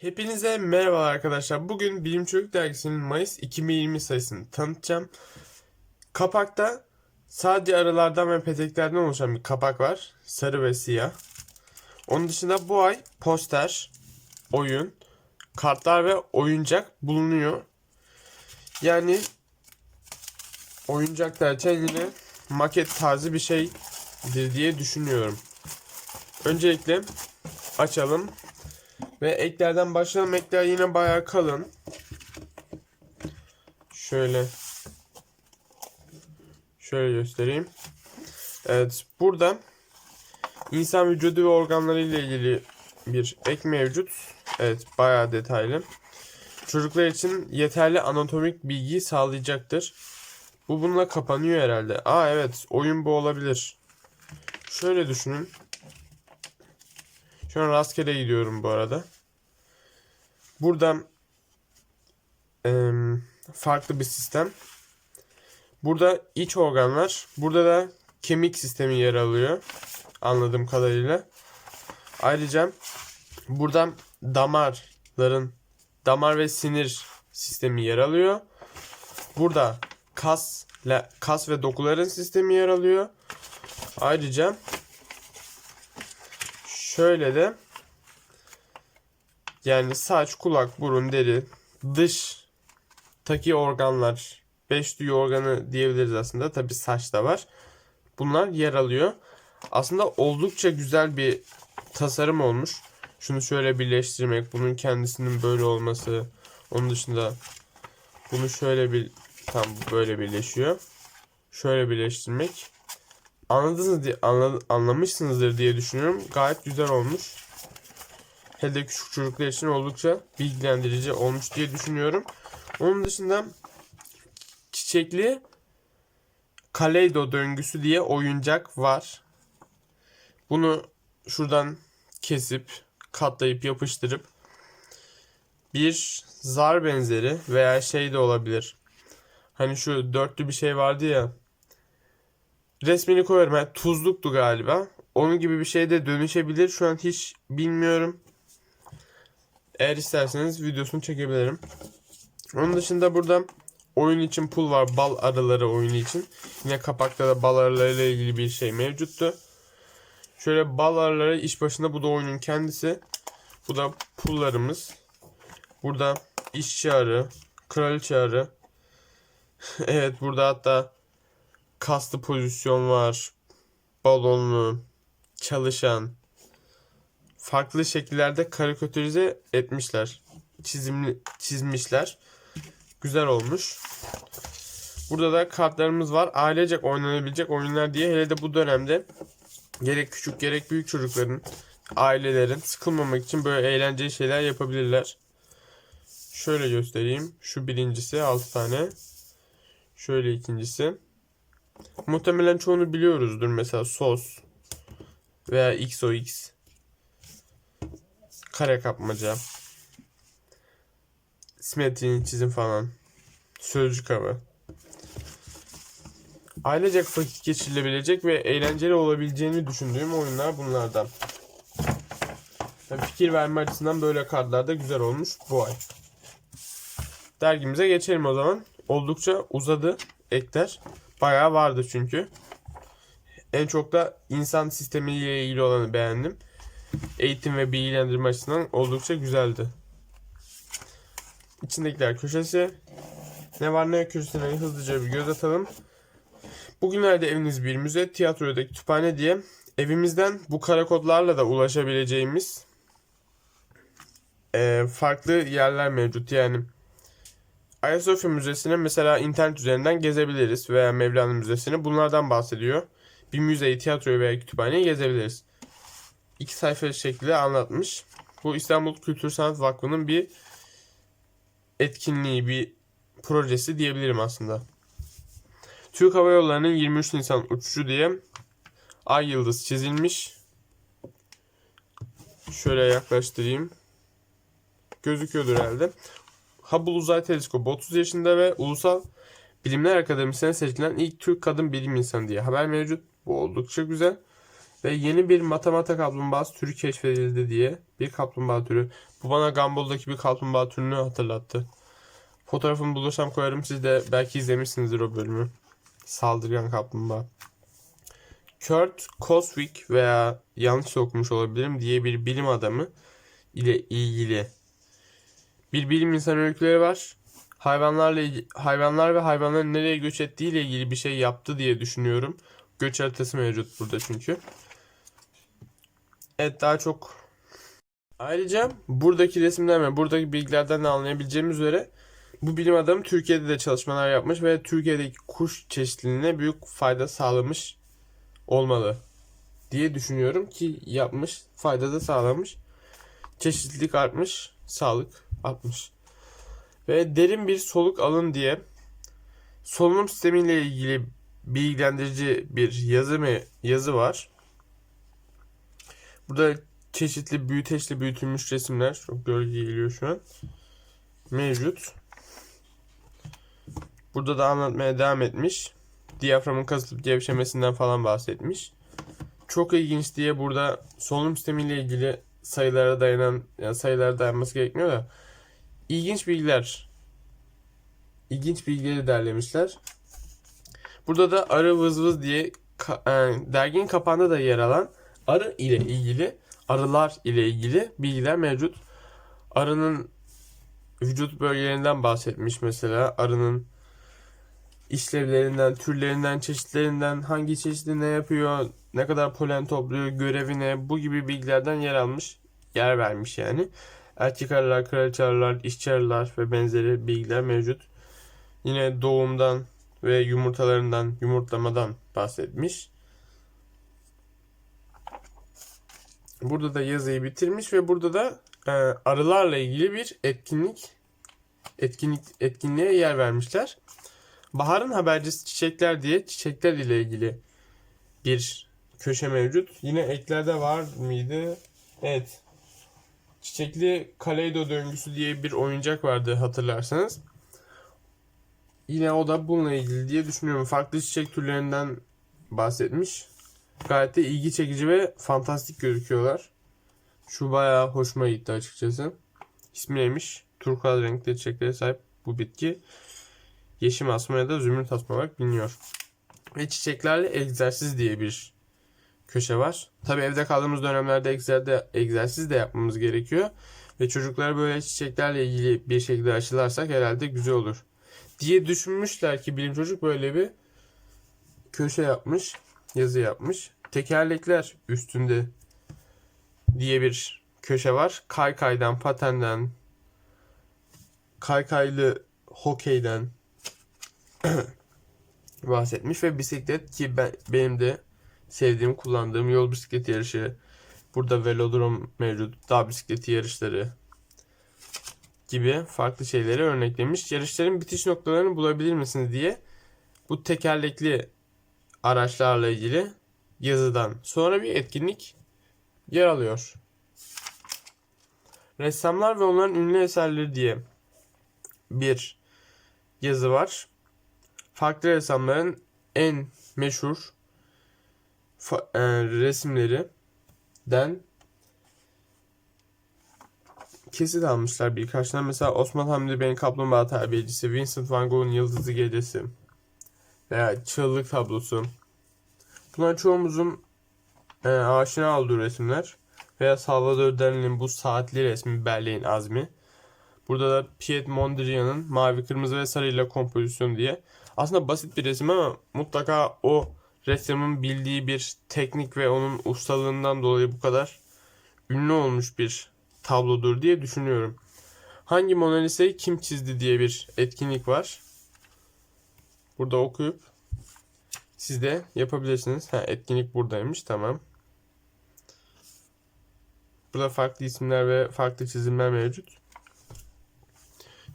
Hepinize merhaba arkadaşlar. Bugün Bilim Çocuk Dergisi'nin Mayıs 2020 sayısını tanıtacağım. Kapakta sadece arılardan ve peteklerden oluşan bir kapak var. Sarı ve siyah. Onun dışında bu ay poster, oyun, kartlar ve oyuncak bulunuyor. Yani oyuncak derken yine maket tarzı bir şeydir diye düşünüyorum. Öncelikle açalım. Ve eklerden başlayalım. Ekler yine bayağı kalın. Şöyle. Şöyle göstereyim. Evet. Burada insan vücudu ve organları ile ilgili bir ek mevcut. Evet. Bayağı detaylı. Çocuklar için yeterli anatomik bilgiyi sağlayacaktır. Bu bununla kapanıyor herhalde. Aa evet. Oyun bu olabilir. Şöyle düşünün. Şu an rastgele gidiyorum bu arada. Buradan em, farklı bir sistem. Burada iç organlar. Burada da kemik sistemi yer alıyor. Anladığım kadarıyla. Ayrıca buradan damarların damar ve sinir sistemi yer alıyor. Burada kas kas ve dokuların sistemi yer alıyor. Ayrıca şöyle de yani saç, kulak, burun, deri, dış taki organlar, beş duyu organı diyebiliriz aslında. Tabi saç da var. Bunlar yer alıyor. Aslında oldukça güzel bir tasarım olmuş. Şunu şöyle birleştirmek, bunun kendisinin böyle olması, onun dışında bunu şöyle bir tam böyle birleşiyor. Şöyle birleştirmek. Anladınız diye anla, anlamışsınızdır diye düşünüyorum. Gayet güzel olmuş. Hele de küçük çocuklar için oldukça bilgilendirici olmuş diye düşünüyorum. Onun dışında çiçekli Kaleido döngüsü diye oyuncak var. Bunu şuradan kesip katlayıp yapıştırıp bir zar benzeri veya şey de olabilir. Hani şu dörtlü bir şey vardı ya. Resmini koyarım. Yani tuzluktu galiba. Onun gibi bir şey de dönüşebilir. Şu an hiç bilmiyorum. Eğer isterseniz videosunu çekebilirim. Onun dışında burada oyun için pul var. Bal arıları oyunu için. Yine kapakta da bal arılarıyla ilgili bir şey mevcuttu. Şöyle bal arıları iş başında. Bu da oyunun kendisi. Bu da pullarımız. Burada işçi arı, kraliçe arı. evet burada hatta kastı pozisyon var. Balonlu, çalışan, farklı şekillerde karikatürize etmişler. Çizimli çizmişler. Güzel olmuş. Burada da kartlarımız var. Ailecek oynanabilecek oyunlar diye hele de bu dönemde gerek küçük gerek büyük çocukların, ailelerin sıkılmamak için böyle eğlenceli şeyler yapabilirler. Şöyle göstereyim. Şu birincisi 6 tane. Şöyle ikincisi. Muhtemelen çoğunu biliyoruzdur. Mesela sos veya XOX kare kapmaca, simetrinin çizim falan, sözcük avı. Ailecek vakit geçirilebilecek ve eğlenceli olabileceğini düşündüğüm oyunlar bunlardan. Yani fikir verme açısından böyle kartlar da güzel olmuş bu ay. Dergimize geçelim o zaman. Oldukça uzadı ekler. Bayağı vardı çünkü. En çok da insan sistemiyle ilgili olanı beğendim eğitim ve bilgilendirme açısından oldukça güzeldi. İçindekiler köşesi. Ne var ne yok hızlıca bir göz atalım. Bugünlerde eviniz bir müze, tiyatroda kütüphane diye evimizden bu kara kodlarla da ulaşabileceğimiz e, farklı yerler mevcut. Yani Ayasofya Müzesi'ne mesela internet üzerinden gezebiliriz veya Mevlana Müzesi'ne bunlardan bahsediyor. Bir müzeyi, tiyatroyu veya kütüphaneyi gezebiliriz iki sayfa şekilde anlatmış. Bu İstanbul Kültür Sanat Vakfı'nın bir etkinliği, bir projesi diyebilirim aslında. Türk Hava Yolları'nın 23 Nisan uçuşu diye ay yıldız çizilmiş. Şöyle yaklaştırayım. Gözüküyordur herhalde. Hubble Uzay Teleskobu 30 yaşında ve Ulusal Bilimler Akademisi'ne seçilen ilk Türk kadın bilim insanı diye haber mevcut. Bu oldukça güzel. Ve yeni bir matamata kaplumbağası türü keşfedildi diye bir kaplumbağa türü. Bu bana Gumball'daki bir kaplumbağa türünü hatırlattı. Fotoğrafını bulursam koyarım. Siz de belki izlemişsinizdir o bölümü. Saldırgan kaplumbağa. Kurt Coswick veya yanlış okumuş olabilirim diye bir bilim adamı ile ilgili bir bilim insanı öyküleri var. Hayvanlarla hayvanlar ve hayvanların nereye göç ettiği ile ilgili bir şey yaptı diye düşünüyorum. Göç haritası mevcut burada çünkü. Evet daha çok Ayrıca buradaki resimden ve buradaki bilgilerden de anlayabileceğimiz üzere bu bilim adamı Türkiye'de de çalışmalar yapmış ve Türkiye'deki kuş çeşitliliğine büyük fayda sağlamış olmalı diye düşünüyorum ki yapmış, fayda da sağlamış. Çeşitlilik artmış, sağlık artmış. Ve derin bir soluk alın diye solunum sistemiyle ilgili bilgilendirici bir yazı mı yazı var. Burada çeşitli büyüteçle büyütülmüş resimler çok gölge geliyor şu an. Mevcut. Burada da anlatmaya devam etmiş. Diyaframın kasılıp gevşemesinden falan bahsetmiş. Çok ilginç diye burada solunum sistemiyle ilgili sayılara dayanan yani sayılara dayanması gerekmiyor da ilginç bilgiler ilginç bilgileri derlemişler. Burada da arı vız vız diye ka- e, derginin kapağında da yer alan arı ile ilgili arılar ile ilgili bilgiler mevcut. Arının vücut bölgelerinden bahsetmiş mesela. Arının işlevlerinden, türlerinden, çeşitlerinden, hangi çeşidi ne yapıyor, ne kadar polen topluyor, görevi ne, bu gibi bilgilerden yer almış, yer vermiş yani. Erkek arılar, kraliçe ve benzeri bilgiler mevcut. Yine doğumdan ve yumurtalarından, yumurtlamadan bahsetmiş. Burada da yazıyı bitirmiş ve burada da e, arılarla ilgili bir etkinlik etkinlik etkinliğe yer vermişler. Baharın habercisi çiçekler diye çiçekler ile ilgili bir köşe mevcut. Yine eklerde var mıydı? Evet. Çiçekli Kaleido döngüsü diye bir oyuncak vardı hatırlarsanız. Yine o da bununla ilgili diye düşünüyorum. Farklı çiçek türlerinden bahsetmiş. Gayet de ilgi çekici ve fantastik gözüküyorlar. Şu bayağı hoşuma gitti açıkçası. İsmi neymiş? Turkuaz renkli çiçeklere sahip bu bitki. Yeşim asma ya da zümrüt asma olarak biliniyor. Ve çiçeklerle egzersiz diye bir köşe var. Tabi evde kaldığımız dönemlerde egzerde, egzersiz de yapmamız gerekiyor. Ve çocuklara böyle çiçeklerle ilgili bir şekilde aşılarsak herhalde güzel olur. Diye düşünmüşler ki bilim çocuk böyle bir köşe yapmış yazı yapmış. Tekerlekler üstünde diye bir köşe var. Kaykaydan, patenden, kaykaylı hokeyden bahsetmiş ve bisiklet ki ben, benim de sevdiğim, kullandığım yol bisikleti yarışı. Burada velodrom mevcut, dağ bisikleti yarışları gibi farklı şeyleri örneklemiş. Yarışların bitiş noktalarını bulabilir misiniz diye bu tekerlekli araçlarla ilgili yazıdan sonra bir etkinlik yer alıyor. Ressamlar ve onların ünlü eserleri diye bir yazı var. Farklı ressamların en meşhur e, resimlerinden kesit almışlar birkaç tane. Mesela Osman Hamdi Bey'in Kaplumbağa Terbiyecisi, Vincent van Gogh'un Yıldızlı Gecesi veya Çığlık Tablosu. Bunlar çoğumuzun e, aşina olduğu resimler. Veya Salvador Dali'nin bu saatli resmi Berlin Azmi. Burada da Piet Mondrian'ın mavi, kırmızı ve sarıyla kompozisyonu diye. Aslında basit bir resim ama mutlaka o ressamın bildiği bir teknik ve onun ustalığından dolayı bu kadar ünlü olmuş bir tablodur diye düşünüyorum. Hangi Mona Lisa'yı kim çizdi diye bir etkinlik var. Burada okuyup siz de yapabilirsiniz. Ha, etkinlik buradaymış. Tamam. Burada farklı isimler ve farklı çizimler mevcut.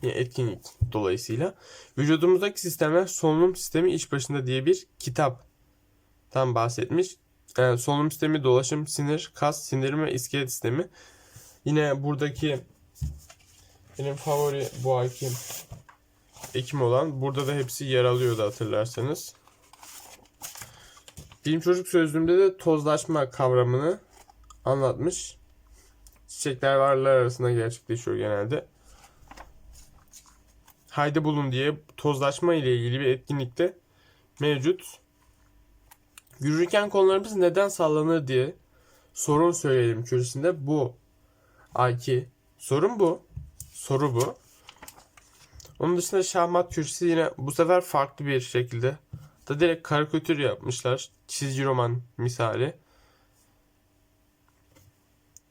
Yine etkinlik dolayısıyla. Vücudumuzdaki sistemler solunum sistemi iş başında diye bir kitaptan bahsetmiş. Yani solunum sistemi, dolaşım, sinir, kas, sindirim ve iskelet sistemi. Yine buradaki benim favori bu ayki ekim olan burada da hepsi yer alıyordu hatırlarsanız. Bilim çocuk sözlüğümde de tozlaşma kavramını anlatmış. Çiçekler varlıklar arasında gerçekleşiyor genelde. Haydi bulun diye tozlaşma ile ilgili bir etkinlikte mevcut. Yürürken konularımız neden sallanır diye sorun söyleyelim köşesinde bu ayki sorun bu. Soru bu. Onun dışında şahmat köşesi yine bu sefer farklı bir şekilde da direkt karikatür yapmışlar. Çizgi roman misali.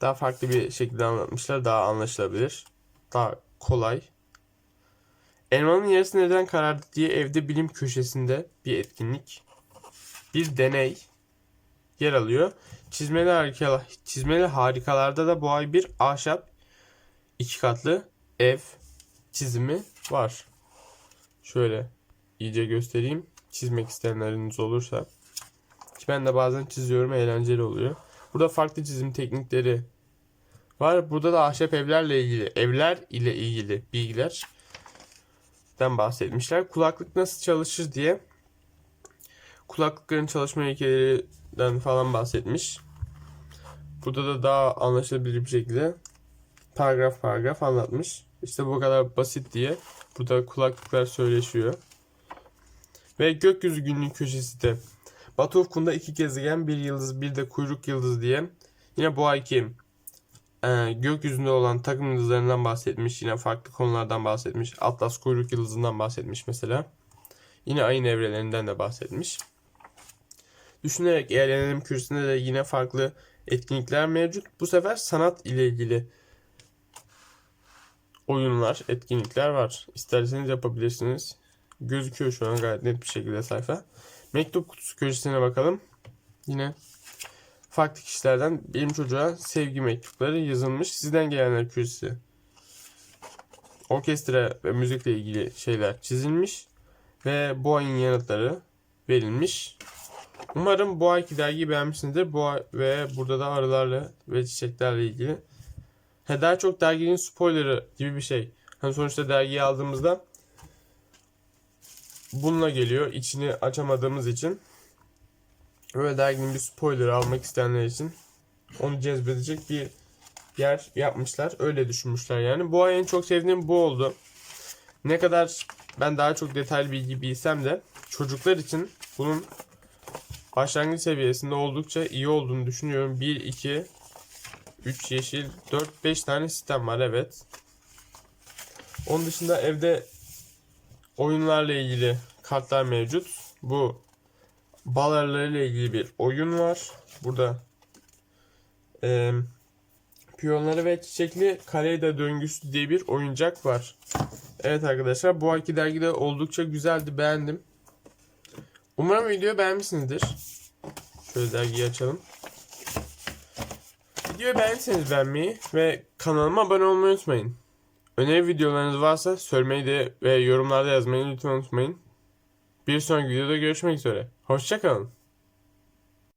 Daha farklı bir şekilde anlatmışlar. Daha anlaşılabilir. Daha kolay. Elmanın yarısı neden karardı diye evde bilim köşesinde bir etkinlik. Bir deney yer alıyor. Çizmeli, harika, çizmeli harikalarda da bu ay bir ahşap iki katlı ev çizimi var. Şöyle iyice göstereyim. Çizmek isteyenleriniz olursa. Ki ben de bazen çiziyorum eğlenceli oluyor. Burada farklı çizim teknikleri var. Burada da ahşap evlerle ilgili, evler ile ilgili bilgilerden bahsetmişler. Kulaklık nasıl çalışır diye kulaklıkların çalışma ilkelerinden falan bahsetmiş. Burada da daha anlaşılabilir bir şekilde paragraf paragraf anlatmış. İşte bu kadar basit diye burada kulaklıklar söyleşiyor. Ve gökyüzü günlüğü köşesi de Batı ufkunda iki gezegen, bir yıldız, bir de kuyruk yıldız diye yine bu ayki e, gökyüzünde olan takım yıldızlarından bahsetmiş. Yine farklı konulardan bahsetmiş. Atlas kuyruk yıldızından bahsetmiş mesela. Yine ayın evrelerinden de bahsetmiş. Düşünerek eğlenelim kürsüsünde de yine farklı etkinlikler mevcut. Bu sefer sanat ile ilgili oyunlar, etkinlikler var. İsterseniz yapabilirsiniz. Gözüküyor şu an gayet net bir şekilde sayfa. Mektup kutusu köşesine bakalım. Yine farklı kişilerden benim çocuğa sevgi mektupları yazılmış. Sizden gelenler köşesi. Orkestra ve müzikle ilgili şeyler çizilmiş. Ve bu ayın yanıtları verilmiş. Umarım bu ayki dergiyi beğenmişsinizdir. Bu ay ve burada da arılarla ve çiçeklerle ilgili. He, daha çok derginin spoilerı gibi bir şey. Hani sonuçta dergiyi aldığımızda bununla geliyor. İçini açamadığımız için. Böyle derginin bir spoiler almak isteyenler için onu cezbedecek bir yer yapmışlar. Öyle düşünmüşler yani. Bu ay en çok sevdiğim bu oldu. Ne kadar ben daha çok detaylı bilgi bilsem de çocuklar için bunun başlangıç seviyesinde oldukça iyi olduğunu düşünüyorum. 1, 2, 3 yeşil, 4, 5 tane sistem var evet. Onun dışında evde oyunlarla ilgili kartlar mevcut. Bu bal arılarıyla ilgili bir oyun var. Burada e, piyonları ve çiçekli Kareyda döngüsü diye bir oyuncak var. Evet arkadaşlar bu ayki dergide oldukça güzeldi beğendim. Umarım videoyu beğenmişsinizdir. Şöyle dergiyi açalım. Videoyu beğendiyseniz beğenmeyi ve kanalıma abone olmayı unutmayın. Öneri videolarınız varsa söylemeyi de ve yorumlarda yazmayı lütfen unutmayın. Bir sonraki videoda görüşmek üzere. Hoşçakalın.